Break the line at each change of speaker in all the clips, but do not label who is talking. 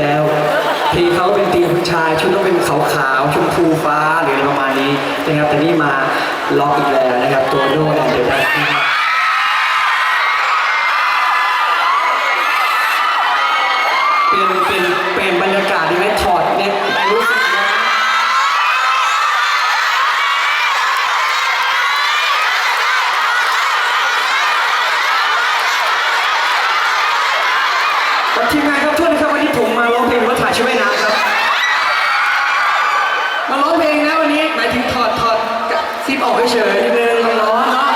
แล้ว ทีเขาเป็นตีมผู้ชายชุดต้องเป็นขาวๆชมพูฟ้าหรืออะไรประมาณนี้นะครับแต่นี่มาล็อกอีกแล้วนะครับตัวโน้ตเดี๋ยวได้นะครับเป็นเป็นเป็นบรรยากาศที่ไหมถอดเนี่ยรู้สึกนะแล้วทีมงานครับโทษนะครับวันนี้ผมมาร้องเพลงหรือว่าถ่ายชุดว่ายน้ำครับ มาร้องเพลงนะวันนี้หมายถึงถอดถอด ซิปอกเฉยๆนิดนึงมันร้อนเนาะ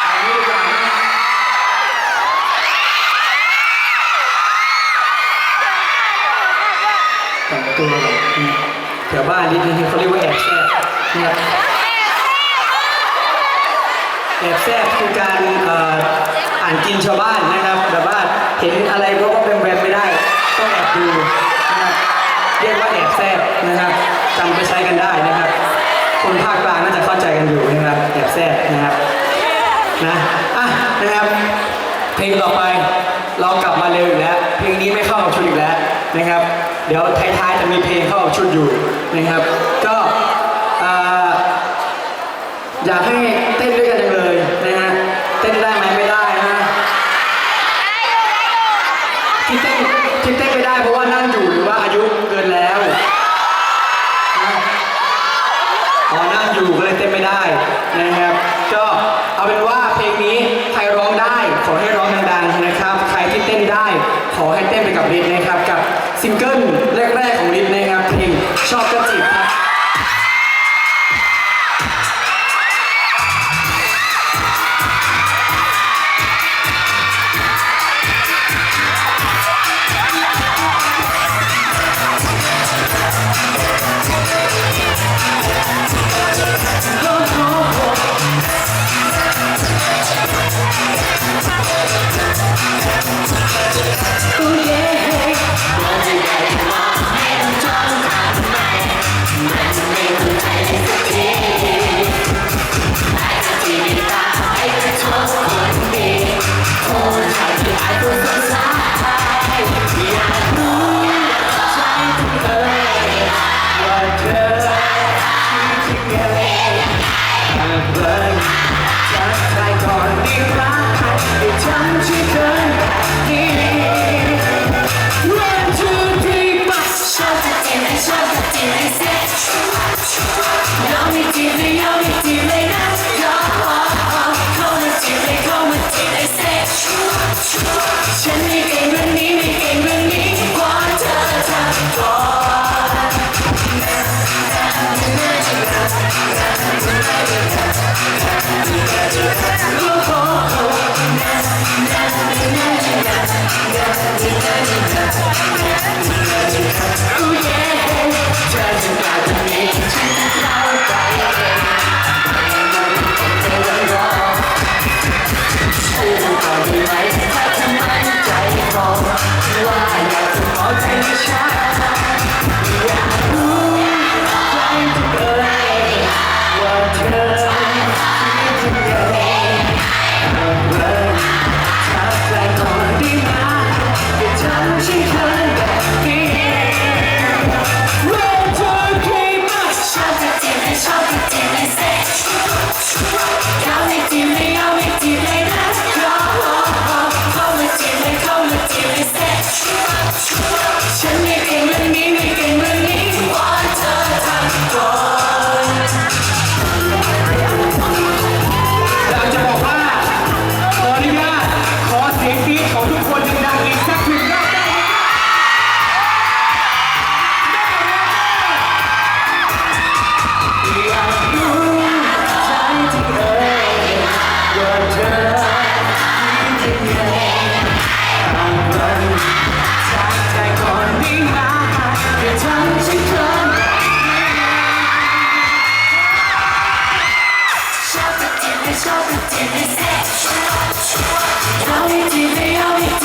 เอางี้ดีกว่านะแต่งตัวแบบแถวบ้านนิดนึงเขาเรียกว่าแอบแซ่บนะครับแอบแซ่บคือการเอ่ออ่านกินชาวบ้านนะครับแบบว่าเห็นอะไรก็ก็เป็นแวมๆไม่ได้ ต้องแอบดู เรียกว่าแอบแซ่บนะครับจำไปใช้กันได้นะครับ คนภาคกลางน่าจะเข้าใจกันอยู่นะครับแอบแซ่บนะครับนะอะนะครับ เพลงต่อไปเรากลับมาเร็วอีกแล้ว เพลงนี้ไม่เข้ากับชุดอีกแล้วนะครับ เดี๋ยวท้ายๆจะมีเพลงเข้ากับชุดอยู่นะครับ ก็อ่าอยากให้เต้นด้วยกันจังเลยนะฮะ เต้นได้ไหมไม่ได้นะที่เต้นที่เต้นไม่ได้เพราะว่านั่งอยู่หรือว่าอายุเกินแล้วนะอ๋อนั่งอยู่ก็เลยเต้นไม่ได้นะครับ ก็เอาเป็นว่าเพลงนี้ใครร้องได้ขอให้ร้องดังๆนะครับ ใครที่เต้นได้ ขอให้เต้นไปกับลิศนะครับ กับซิงเกิลแรก ๆ ของลิศนะครับเพลงชอบก็จิบครับ ก่
show, do the sex, show, show. Now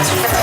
Gracias.